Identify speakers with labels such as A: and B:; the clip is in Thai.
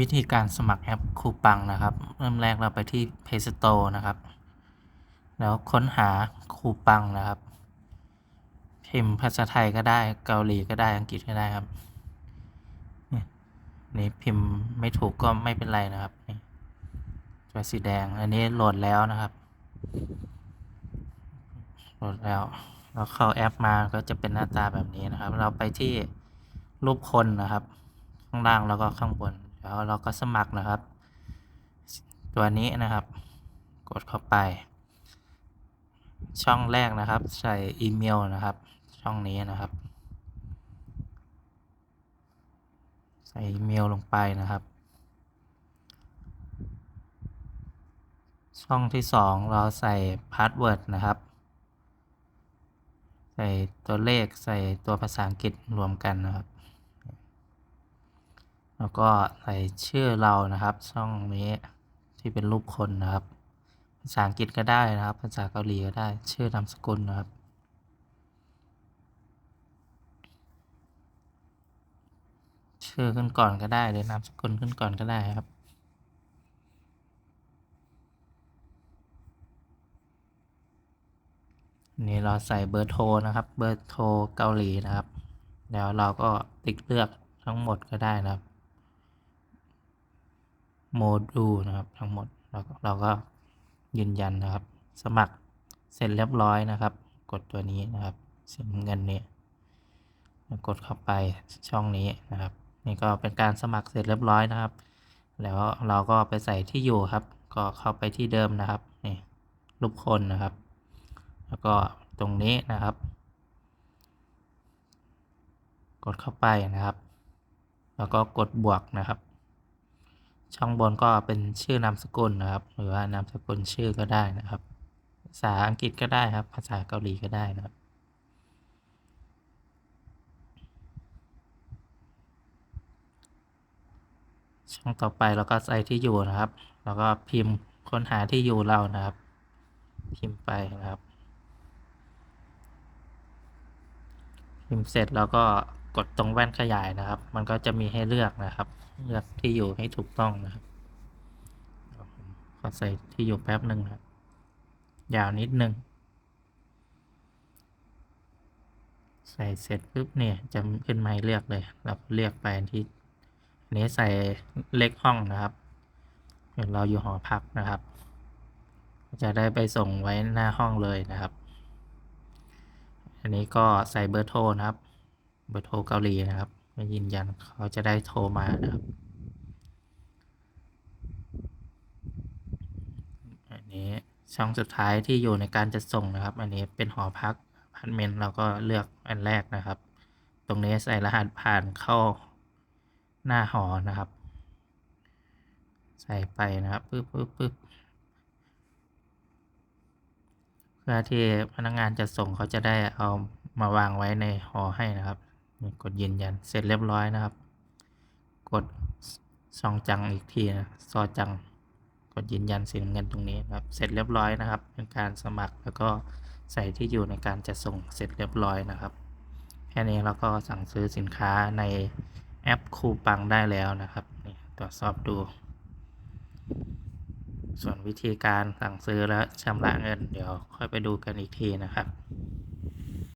A: วิธีการสมัครแอปคูปังนะครับ เริ่มแรกเราไปที่ Play Store นะครับ แล้วค้นหาคูปังนะครับ พิมพ์ภาษาไทยก็ได้เกาหลีก็ได้อังกฤษก็ได้ครับนี่พิมพ์ไม่ถูกก็ไม่เป็นไรนะครับนี่ตัวสีแดงอันนี้โหลดแล้วนะครับ โหลดแล้วเราเข้าแอปมาก็จะเป็นหน้าตาแบบนี้นะครับ เราไปที่รูปคนนะครับ ข้างล่างแล้วก็ข้างบน แล้วเราก็สมัครนะครับ ตัวนี้นะครับ กดเข้าไป ช่องแรกนะครับ ใส่อีเมลนะครับ ช่องนี้นะครับ ใส่อีเมลลงไปนะครับ ช่องที่สองเราใส่พาสเวิร์ดนะครับใส่ตัวเลขใส่ตัวภาษาอังกฤษรวมกันนะครับ แล้วก็ใส่ชื่อเรานะครับ ช่องนี้ที่เป็นรูปคนนะครับ ภาษาอังกฤษก็ได้นะครับ ภาษาเกาหลีก็ได้ ชื่อนามสกุลนะครับ ชื่อขึ้นก่อนก็ได้หรือนามสกุลขึ้นก่อนก็ได้ครับนี่เราใส่เบอร์โทรนะครับ เบอร์โทรเกาหลีนะครับ แล้วเราก็ติ๊กเลือกทั้งหมดก็ได้นะครับ โมดูลนะครับทั้งหมดเราก็เราก็ยืนยันนะครับ สมัครเสร็จเรียบร้อยนะครับ กดตัวนี้นะครับสีเงินเนี่ยกดเข้าไปช่องนี้นะครับ นี่ก็เป็นการสมัครเสร็จเรียบร้อยนะครับ แล้วเราก็ไปใส่ที่อยู่ครับ ก็เข้าไปที่เดิมนะครับนี่รูปคนนะครับ แล้วก็ตรงนี้นะครับ กดเข้าไปนะครับ แล้วก็กดบวกนะครับ ช่องบนก็เป็นชื่อนามสกุลนะครับ หรือว่านามสกุลชื่อก็ได้นะครับ ภาษาอังกฤษก็ได้ครับ ภาษาเกาหลีก็ได้นะครับ ช่องต่อไปเราก็ใส่ที่อยู่นะครับ แล้วก็พิมพ์ค้นหาที่อยู่เรานะครับ พิมพ์ไปนะครับ พิมพ์เสร็จแล้วก็ กดตรงแว่นขยายนะครับ มันก็จะมีให้เลือกนะครับ เลือกที่อยู่ให้ถูกต้องนะครับขอใส่ที่อยู่แป๊บหนึ่งนะครับ ยาวนิดนึง ใส่เสร็จปุ๊บเนี่ยจะขึ้นมาให้เลือกเลยเราเลือกไปที่อันนี้ใส่เลขห้องนะครับเดี๋ยวเราอยู่หอพักนะครับ จะได้ไปส่งไว้หน้าห้องเลยนะครับ อันนี้ก็ใส่เบอร์โทรนะครับ เบอร์โทรเกาหลีนะครับมายืนยันเขาจะได้โทรมานะครับอันนี้ช่องสุดท้ายที่อยู่ในการจะส่งนะครับ อันนี้เป็นหอพักพาร์เมนต์เราก็เลือกอันแรกนะครับ ตรงนี้ใส่รหัสผ่านเข้าหน้าหอนะครับ ใส่ไปนะครับปึ๊บปึ๊บปึ๊บเพื่อที่พนักงานจะส่งเขาจะได้เอามาวางไว้ในหอให้นะครับ กดยืนยันเสร็จเรียบร้อยนะครับ กดซองจังอีกทีนะซอจัง กดยืนยันสีน้ำเงินตรงนี้นะครับ เสร็จเรียบร้อยนะครับเป็นการสมัครแล้วก็ใส่ที่อยู่ในการจะส่งเสร็จเรียบร้อยนะครับ แค่นี้เราก็สั่งซื้อสินค้าในแอปคูปังได้แล้วนะครับนี่ตรวจสอบดู ส่วนวิธีการสั่งซื้อและชำระเงิน เดี๋ยวค่อยไปดูกันอีกทีนะครับ